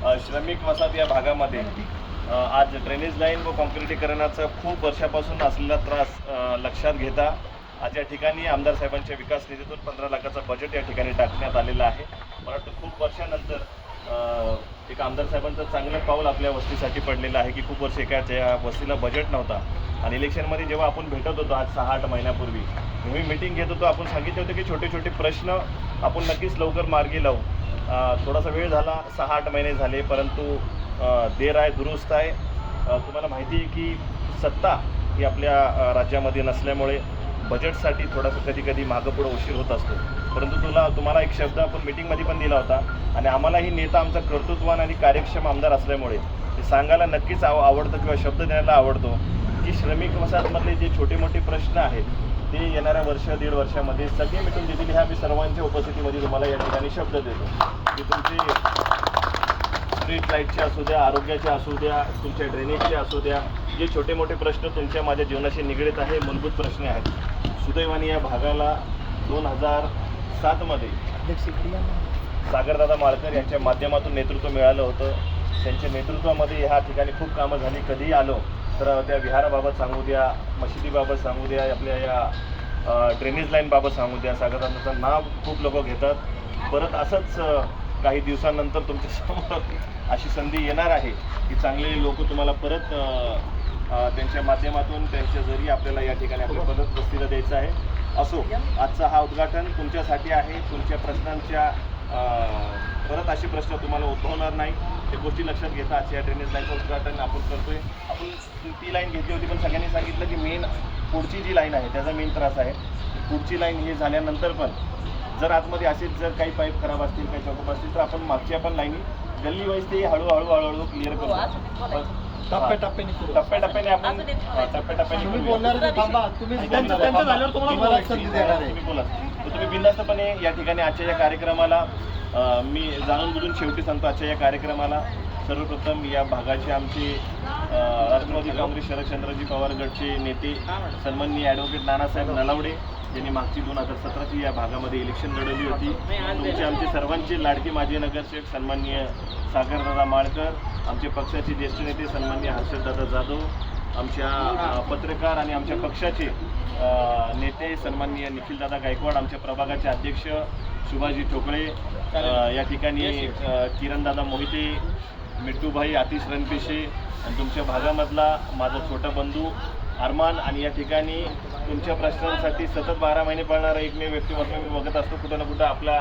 श्रमिक वसाहत या भागामध्ये आज ड्रेनेज लाईन व कॉन्क्रिटीकरणाचा खूप वर्षापासून असलेला त्रास लक्षात घेता आज या ठिकाणी आमदार साहेबांच्या विकास निधीतून पंधरा लाखाचं बजेट या ठिकाणी टाकण्यात आलेलं आहे. मला वाटतं खूप वर्षानंतर एक आमदार साहेबांचं चांगलं पाऊल आपल्या वस्तीसाठी पडलेलं आहे की खूप वर्ष एका त्या वस्तीला बजेट नव्हता. आणि इलेक्शनमध्ये जेव्हा आपण भेटत होतो आज सहा आठ महिन्यापूर्वी मी मीटिंग घेत होतो आपण सांगितलं होतं की छोटे छोटे प्रश्न आपण नक्कीच लवकर मार्गी लावू. थोडासा वेळ झाला सहा आठ महिने झाले परंतु देर आहे दुरुस्त आहे. तुम्हाला माहिती आहे की सत्ता ही आपल्या राज्यामध्ये नसल्यामुळे बजेटसाठी थोडासा कधी कधी मागं पुढं उशीर होत असतो. परंतु तुला तुम्हाला एक शब्द आपण मिटिंगमध्ये पण दिला होता आणि आम्हालाही नेता आमचा कर्तृत्वान आणि कार्यक्षम आमदार असल्यामुळे ते सांगायला नक्कीच आव आवडतं किंवा शब्द द्यायला आवडतो की श्रमिक वसाहतमधले जे छोटे मोठे प्रश्न आहेत ते येणाऱ्या वर्ष दीड वर्षामध्ये सगळे मिटून देतील ह्या मी सर्वांच्या उपस्थितीमध्ये तुम्हाला या ठिकाणी शब्द देतो. की तुमचे स्ट्रीट लाईटचे असू द्या आरोग्याचे असू द्या तुमच्या ड्रेनेजचे असू द्या जे छोटे मोठे प्रश्न तुमच्या माझ्या जीवनाशी निगडीत आहे मूलभूत प्रश्न आहेत. सुदैवाने या भागाला दोन हजार सातमध्ये सागरदादा माळकर यांच्या माध्यमातून नेतृत्व मिळालं होतं. त्यांच्या नेतृत्वामध्ये ह्या ठिकाणी खूप कामं झाली. कधीही आलो तर त्या विहाराबाबत सांगू द्या मशिदीबाबत सांगू द्या आपल्या या ड्रेनेज लाईनबाबत सांगू द्या. सागरांचं नाव खूप लोक घेतात. परत असंच काही दिवसांनंतर तुमच्यासमोर अशी संधी येणार आहे की चांगले लोक तुम्हाला परत त्यांच्या माध्यमातून त्यांच्या जरी आपल्याला या ठिकाणी आपल्या परत वस्तीला द्यायचं आहे. असो आजचा हा उद्घाटन तुमच्यासाठी आहे. तुमच्या प्रश्नांच्या परत असे प्रश्न तुम्हाला उद्भवणार नाही. त्या गोष्टी लक्षात घेता. आजच्या या ड्रेनेज लाईनचं उद्घाटन आपण करतोय. आपण ती लाईन घेतली होती पण सगळ्यांनी सांगितलं की मेन पुढची जी लाईन आहे त्याचा मेन त्रास आहे. पुढची लाईन हे झाल्यानंतर पण जर आतमध्ये असेच जर काही पाईप खराब असतील काही चौकप असतील तर आपण मागच्या पण लाईनी गल्ली वाईज ते हळूहळू हळूहळू क्लिअर करू टप्प्याटप्प्याने करू. टप्प्याटप्प्याने आपण हा, टप्प्याटप्प्याने. बोलणार तुम्ही आणि त्यांचं त्यांना- त्यांचं झाल्यावर तुम्हाला तुम्हाला बोलायची संधी देणार आहे. तुम्ही बोला. तर तुम्ही बिंदास्तपणे या ठिकाणी आजच्या या कार्यक्रमाला मी जाणून बुजून शेवटी सांगतो आजच्या या कार्यक्रमाला. सर्वप्रथम या भागाचे आमचे राष्ट्रवादी काँग्रेस शरदचंद्रजी पवार गटचे नेते सन्माननीय ॲडव्होकेट नानासाहेब नलावडे यांनी मागची दोन हजार सतराची या भागामध्ये इलेक्शन लढवली होती. तुमचे आमचे सर्वांचे लाडके माजी नगरसेवक सन्माननीय सागरदादा माळकर आमचे पक्षाचे ज्येष्ठ नेते सन्माननीय हर्षददादा जाधव आमच्या पत्रकार आणि आमच्या पक्षाचे नेते सन्माननीय निखिलदादा गायकवाड आमच्या प्रभागाचे अध्यक्ष सुभाषजी ठोकळे या ठिकाणी किरणदादा मोहिते मिट्टूभाई आतिश रणपिशे आणि तुमच्या भागामधला माझा छोटा बंधू अरमान आणि या ठिकाणी तुमच्या प्रश्नांसाठी सतत बारा महिने पळणारा एकमेव व्यक्तिमत्व मी बघत असतो. कुठं ना कुठं आपल्या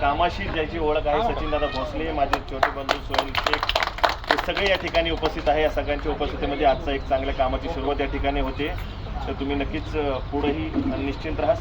कामाशी ज्याची ओळख आहे सचिनदादा भोसले माझे छोटे बंधू सोहेल शेख हे सगळे या ठिकाणी उपस्थित आहे. या सगळ्यांच्या उपस्थितीमध्ये आजचा एक चांगल्या कामाची सुरुवात या ठिकाणी होते. तर तुम्ही नक्कीच पुढंही पुढेही निश्चिंत राहा.